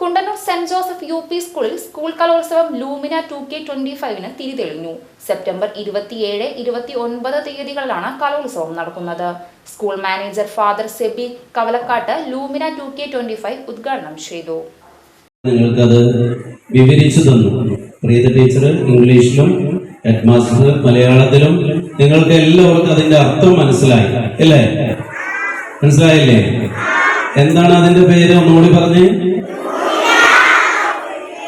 Kundannoor saint Joseph U P സ്കൂളിൽ school കലോത്സവം Lumina two K twenty ഫൈവിന് തിരിതെളിഞ്ഞു. സെപ്റ്റംബർ ഇരുപത്തിയേഴ് ഇരുപത്തി ഒൻപത് തീയതികളിലാണ് കലോത്സവം നടക്കുന്നത്. School manager father Sebi Kavalakkattu lumina two K twenty five ഉദ്ഘാടനം ചെയ്തു. നിങ്ങൾക്കത് വിവരിച്ചു തന്നു. പ്രീത ടീച്ചർ ഇംഗ്ലീഷിലും ഹെഡ് മാസ്റ്റർ മലയാളത്തിലും നിങ്ങൾക്ക് എല്ലാവർക്കും അതിന്റെ അർത്ഥം മനസ്സിലായി അല്ലേ? മനസ്സിലായില്ലേ? എന്താണ് അതിന്റെ പേര്? ഒന്നുകൂടി പറഞ്ഞേ.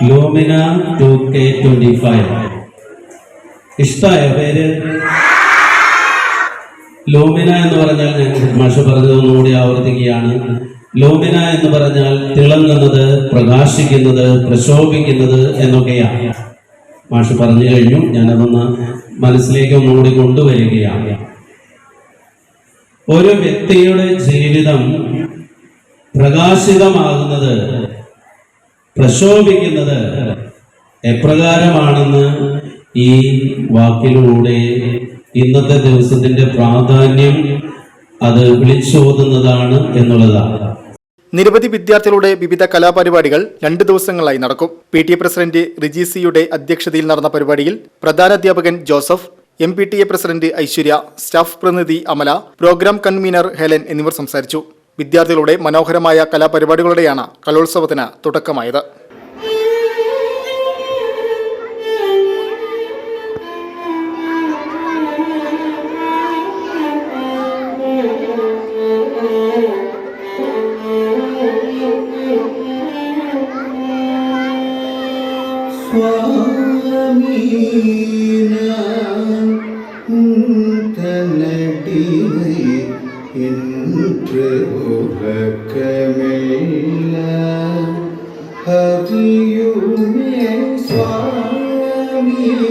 Lumina two K twenty five. ഇഷ്ടമായ പേര്? ലൂമിന എന്ന് പറഞ്ഞാൽ ഞാൻ മാഷ പറഞ്ഞത് ഒന്നുകൂടി ആവർത്തിക്കുകയാണ്. ലൂമിന എന്ന് പറഞ്ഞാൽ തിളങ്ങുന്നത് പ്രകാശിക്കുന്നത് പ്രശോഭിക്കുന്നത് എന്നൊക്കെയാണ്. മാഷ് പറഞ്ഞു കഴിഞ്ഞു. ഞാനതൊന്ന് മനസ്സിലേക്ക് ഒന്നുകൂടി കൊണ്ടുവരികയാണ്. ഒരു വ്യക്തിയുടെ ജീവിതം പ്രകാശിതമാകുന്നത് പ്രശോഭിക്കുന്നത് എപ്രകാരമാണെന്ന് ഈ വാക്കിലൂടെ ഇന്നത്തെ ദിവസത്തിന്റെ പ്രാധാന്യം അത് വിളിച്ചോതുന്നതാണ് എന്നുള്ളതാണ്. നിരവധി വിദ്യാർത്ഥികളുടെ വിവിധ കലാപരിപാടികൾ രണ്ട് ദിവസങ്ങളായി നടക്കും. പി ടി എ പ്രസിഡന്റ് റിജിസിയുടെ അധ്യക്ഷതയിൽ നടന്ന പരിപാടിയിൽ പ്രധാനാധ്യാപകൻ Joseph M P T A president Aishwarya staff പ്രതിനിധി അമല പ്രോഗ്രാം കൺവീനർ ഹെലൻ എന്നിവർ സംസാരിച്ചു. വിദ്യാർത്ഥികളുടെ മനോഹരമായ കലാപരിപാടികളുടെയാണ് കലോത്സവത്തിന് തുടക്കമായത്. Swami